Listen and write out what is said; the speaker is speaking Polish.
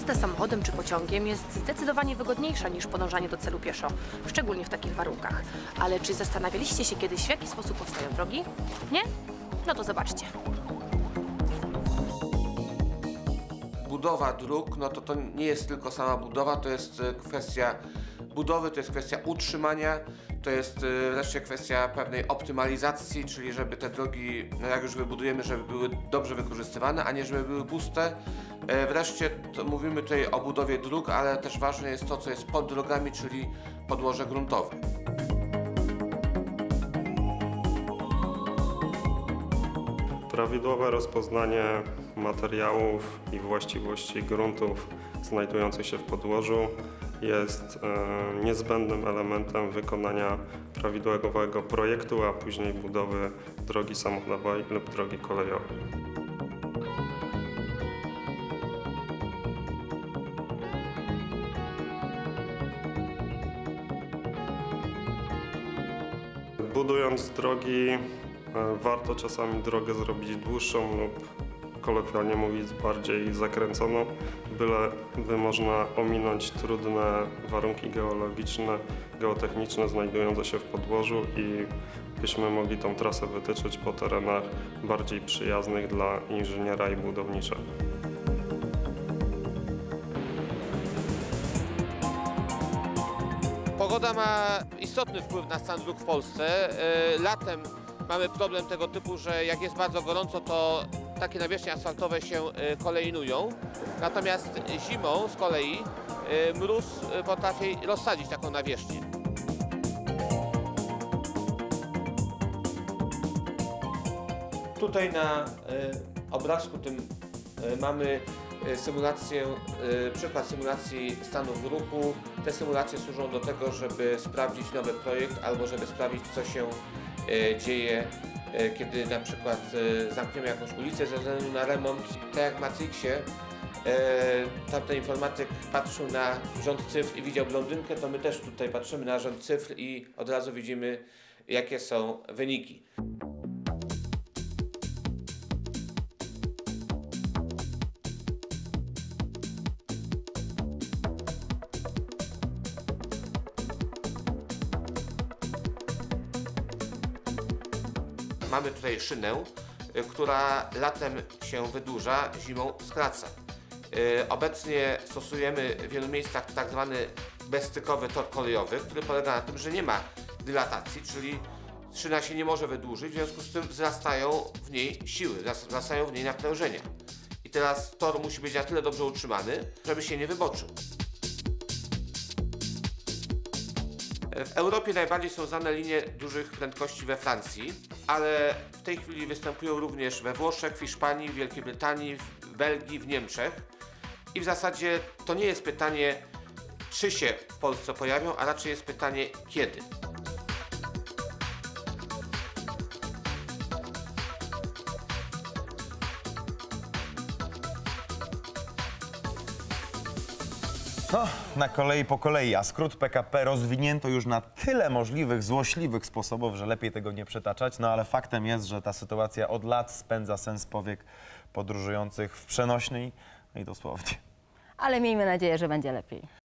Jazda samochodem czy pociągiem jest zdecydowanie wygodniejsza niż podążanie do celu pieszo, szczególnie w takich warunkach. Ale czy zastanawialiście się kiedyś, w jaki sposób powstają drogi? Nie? No to zobaczcie. budowa dróg, no to to nie jest tylko sama budowa, to jest e, kwestia budowy, to jest kwestia utrzymania, to jest e, wreszcie kwestia pewnej optymalizacji, czyli żeby te drogi, no jak już wybudujemy, żeby były dobrze wykorzystywane, a nie żeby były puste. E, Wreszcie mówimy tutaj o budowie dróg, ale też ważne jest to, co jest pod drogami, czyli podłoże gruntowe. Prawidłowe rozpoznanie materiałów i właściwości gruntów znajdujących się w podłożu jest e, niezbędnym elementem wykonania prawidłowego projektu, a później budowy drogi samochodowej lub drogi kolejowej. Budując drogi, warto czasami drogę zrobić dłuższą lub kolokwialnie mówiąc bardziej zakręconą, byle by można ominąć trudne warunki geologiczne, geotechniczne znajdujące się w podłożu i byśmy mogli tą trasę wytyczyć po terenach bardziej przyjaznych dla inżyniera i budowniczego. Pogoda ma istotny wpływ na stan dróg w Polsce. E, Latem mamy problem tego typu, że jak jest bardzo gorąco, to takie nawierzchnie asfaltowe się e, kolejnują. Natomiast zimą z kolei e, mróz e, potrafi rozsadzić taką nawierzchnię. Tutaj na obrazku tym mamy symulację, przykład symulacji stanów ruchu. Te symulacje służą do tego, żeby sprawdzić nowy projekt albo żeby sprawdzić, co się dzieje, e, kiedy na przykład e, zamkniemy jakąś ulicę ze względu na remont. Tak jak w Matrixie, e, tamten informatyk patrzył na rząd cyfr i widział blondynkę, to my też tutaj patrzymy na rząd cyfr i od razu widzimy, jakie są wyniki. Mamy tutaj szynę, y, która latem się wydłuża, zimą skraca. Y, Obecnie stosujemy w wielu miejscach tak zwany bezstykowy tor kolejowy, który polega na tym, że nie ma dylatacji, czyli szyna się nie może wydłużyć, w związku z tym wzrastają w niej siły, wzras- wzrastają w niej natężenia. I teraz tor musi być na tyle dobrze utrzymany, żeby się nie wyboczył. W Europie najbardziej są znane linie dużych prędkości we Francji, ale w tej chwili występują również we Włoszech, w Hiszpanii, w Wielkiej Brytanii, w Belgii, w Niemczech. I w zasadzie to nie jest pytanie, czy się w Polsce pojawią, a raczej jest pytanie, kiedy. No, na kolei po kolei, a skrót PKP rozwinięto już na tyle możliwych, złośliwych sposobów, że lepiej tego nie przytaczać, no ale faktem jest, że ta sytuacja od lat spędza sens powiek podróżujących w przenośnej, no i dosłownie. Ale miejmy nadzieję, że będzie lepiej.